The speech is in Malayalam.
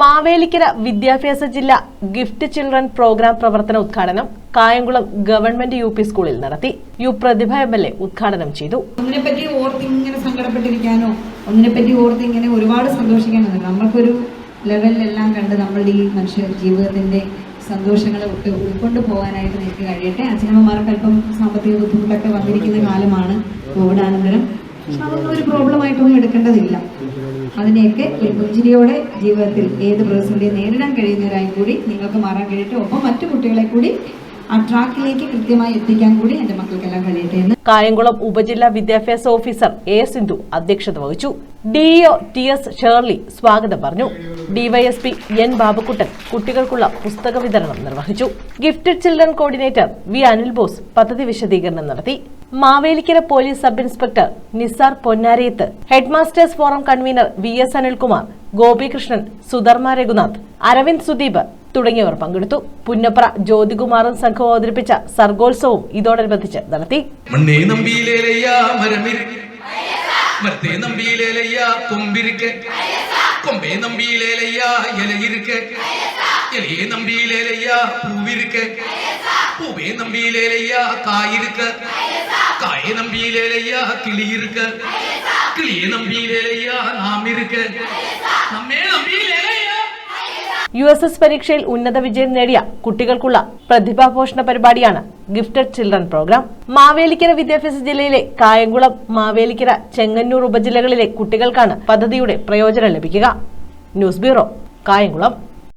മാവേലിക്കര വിദ്യാഭ്യാസ ജില്ല ഗിഫ്റ്റ് ചിൽഡ്രൻ പ്രോഗ്രാം പ്രവർത്തന ഉദ്ഘാടനം കായംകുളം ഗവൺമെന്റ് യു പി സ്കൂളിൽ നടത്തി. U Prathibha M L A ഉദ്ഘാടനം ചെയ്തു. ഒന്നിനെപ്പറ്റി ഓർത്ത് ഇങ്ങനെ സങ്കടപ്പെട്ടിരിക്കാനോ ഒന്നിനെപ്പറ്റി ഓർത്ത് ഇങ്ങനെ ഒരുപാട് സന്തോഷിക്കാനോ നമ്മൾക്കൊരു ലെവലിലെല്ലാം കണ്ട് നമ്മളുടെ ഈ മനുഷ്യ ജീവിതത്തിന്റെ സന്തോഷങ്ങളെ ഒക്കെ ഉൾക്കൊണ്ട് പോകാനായിട്ട് നിങ്ങൾക്ക് കഴിയട്ടെ. അച്ഛനമ്മമാർക്ക് അല്പം സാമ്പത്തിക ബുദ്ധിമുട്ടൊക്കെ വന്നിരിക്കുന്ന കാലമാണ് കോവിഡാനന്തരം പക്ഷെ അതൊന്നും ഒരു പ്രോബ്ലം ആയിട്ടൊന്നും എടുക്കേണ്ടതില്ല. അതിനെയൊക്കെ ഒരു പുഞ്ചിരിയോടെ ജീവിതത്തിൽ ഏത് പ്രതിസന്ധിയും നേരിടാൻ കഴിയുന്നവരായി കൂടി നിങ്ങൾക്ക് മാറാൻ കഴിയട്ടെ. ഒപ്പം മറ്റു കുട്ടികളെ കൂടി ആ ട്രാക്കിലേക്ക് കൃത്യമായി എത്തിക്കാൻ കൂടി എന്റെ മക്കൾക്കെല്ലാം കഴിയട്ടെ എന്ന്. കായംകുളം ഉപജില്ലാ വിദ്യാഭ്യാസ ഓഫീസർ എ സിന്ധു അധ്യക്ഷത വഹിച്ചു. ഡിഇഒ ടി എസ് ഷേർലി സ്വാഗതം പറഞ്ഞു. ഡിവൈഎസ്പി എൻ ബാബുക്കുട്ടൻ കുട്ടികൾക്കുള്ള പുസ്തക വിതരണം നിർവഹിച്ചു. Gifted children coordinator V Anil Bose പദ്ധതി വിശദീകരണം നടത്തി. Mavelikkara police sub inspector Nisar Ponnarayath. Headmasters forum convener V S Anilkumar Gopikrishnan Sudharma Raghunath Aravind Sudeep തുടങ്ങിയവർ പങ്കെടുത്തു. പുന്നപ്ര ജ്യോതികുമാറും സംഘവും അവതരിപ്പിച്ച സർഗോത്സവവും ഇതോടനുബന്ധിച്ച് നടത്തി. മണ്ണേ നമ്പിയിലേലയ്യ പൂവേ നമ്പിയിലേലയ്യ കായിരിക്ക്. കായെ നമ്പിയിലേലയ്യ കിളിയിരിക്ക് കിളിയെ നമ്പിയിലേലയ്യ നാമിരിക്ക് നമ്മേ നമ്പിയിലേലയ്യ. യു എസ് എസ് പരീക്ഷയിൽ ഉന്നത വിജയം നേടിയ കുട്ടികൾക്കുള്ള പ്രതിഭാപോഷണ പരിപാടിയാണ് ഗിഫ്റ്റഡ് ചിൽഡ്രൻ പ്രോഗ്രാം. മാവേലിക്കര വിദ്യാഭ്യാസ ജില്ലയിലെ കായംകുളം മാവേലിക്കര ചെങ്ങന്നൂർ ഉപജില്ലകളിലെ കുട്ടികൾക്കാണ് പദ്ധതിയുടെ പ്രയോജനം ലഭിക്കുക. News bureau Kayamkulam.